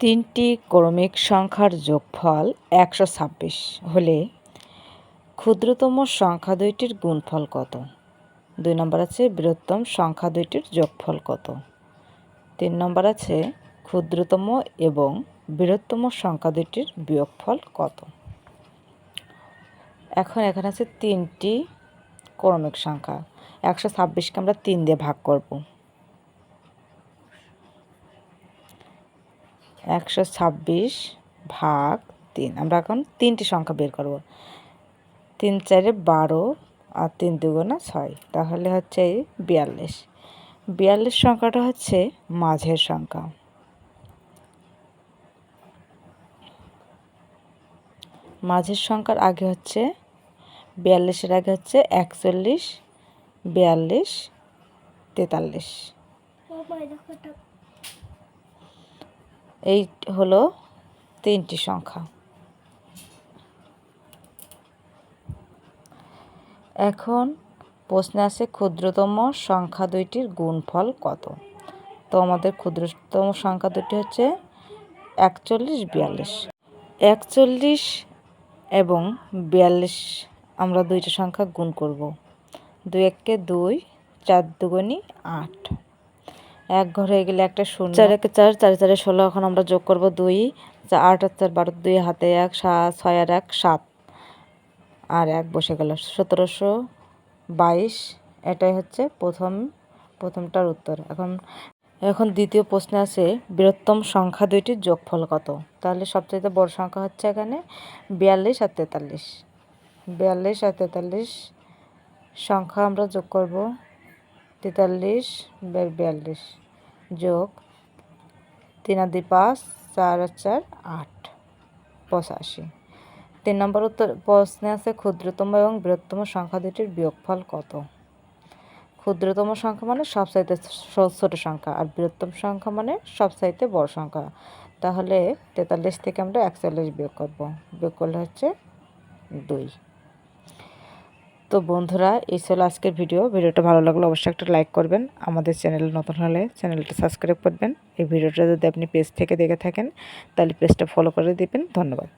তিনটি ক্রমিক সংখ্যার যোগফল একশো ছাব্বিশ হলে ক্ষুদ্রতম সংখ্যা দুইটির গুণফল কত? দুই নম্বর আছে বৃহত্তম সংখ্যা দুইটির যোগফল কত? তিন নম্বর আছে ক্ষুদ্রতম এবং বৃহত্তম সংখ্যা দুইটির বিয়োগফল কত? এখন এখানে আছে তিনটি ক্রমিক সংখ্যা। একশো ছাব্বিশকে আমরা তিন দিয়ে ভাগ করব। একশো ছাব্বিশ ভাগ তিন। আমরা এখন তিনটি সংখ্যা বের করব। তিন চারে বারো আর তিন দুগুণা ছয়। তাহলে হচ্ছে এই বিয়াল্লিশ। বিয়াল্লিশ সংখ্যাটা হচ্ছে মাঝের সংখ্যা। মাঝের সংখ্যার আগে হচ্ছে বিয়াল্লিশের আগে হচ্ছে একচল্লিশ, বিয়াল্লিশ, তেতাল্লিশ। এই হলো তিনটি সংখ্যা। এখন প্রশ্নে আছে ক্ষুদ্রতম সংখ্যা দুইটির গুণফল কত? তো আমাদের ক্ষুদ্রতম সংখ্যা দুটি হচ্ছে একচল্লিশ, বিয়াল্লিশ। একচল্লিশ এবং বিয়াল্লিশ আমরা দুইটা সংখ্যা গুণ করব। দুই এককে দুই, চার দুগুণি আট। এক ঘর হয়ে গেলে একটা শূন্য। চার একে চার চার চারে ষোলো, এখন আমরা যোগ করব দুই। আট আর চার, বারো, দুই, হাতে এক সাত ছয় আর এক, সাত। আর এক বসে গেল। সতেরোশো বাইশ, এটাই হচ্ছে প্রথম, প্রথমটার উত্তর। এখন এখন দ্বিতীয় প্রশ্নে আছে, বৃহত্তম সংখ্যা দুইটির যোগফল কত? তাহলে সবচেয়ে বড় সংখ্যা হচ্ছে এখানে বিয়াল্লিশ আর তেতাল্লিশ। বিয়াল্লিশ আর তেতাল্লিশ সংখ্যা আমরা যোগ করব তেতাল্লিশ বিয়াল্লিশ যোগ তিন আর দুই পাঁচ, চার আর চার, আট। পঁচাশি। তিন নম্বর উত্তর, প্রশ্নে আছে ক্ষুদ্রতম এবং বৃহত্তম সংখ্যা দুটির বিয়োগফল কত? ক্ষুদ্রতম সংখ্যা মানে সবচাইতে ছোট সংখ্যা আর বৃহত্তম সংখ্যা মানে সবচাইতে বড় সংখ্যা। তাহলে তেতাল্লিশ থেকে আমরা একচল্লিশ বিয়োগ করব। বিয়োগ করলে হচ্ছে দুই। তো বন্ধুরা, এই ছিল আজকের ভিডিও। ভিডিওটা ভালো লাগলে অবশ্যই একটা লাইক করবেন। আমাদের চ্যানেল নতুন হলে চ্যানেলটা সাবস্ক্রাইব করবেন। এই ভিডিওটা যদি আপনি পেজ থেকে দেখে থাকেন, তাহলে পেজটা ফলো করে দেবেন। ধন্যবাদ।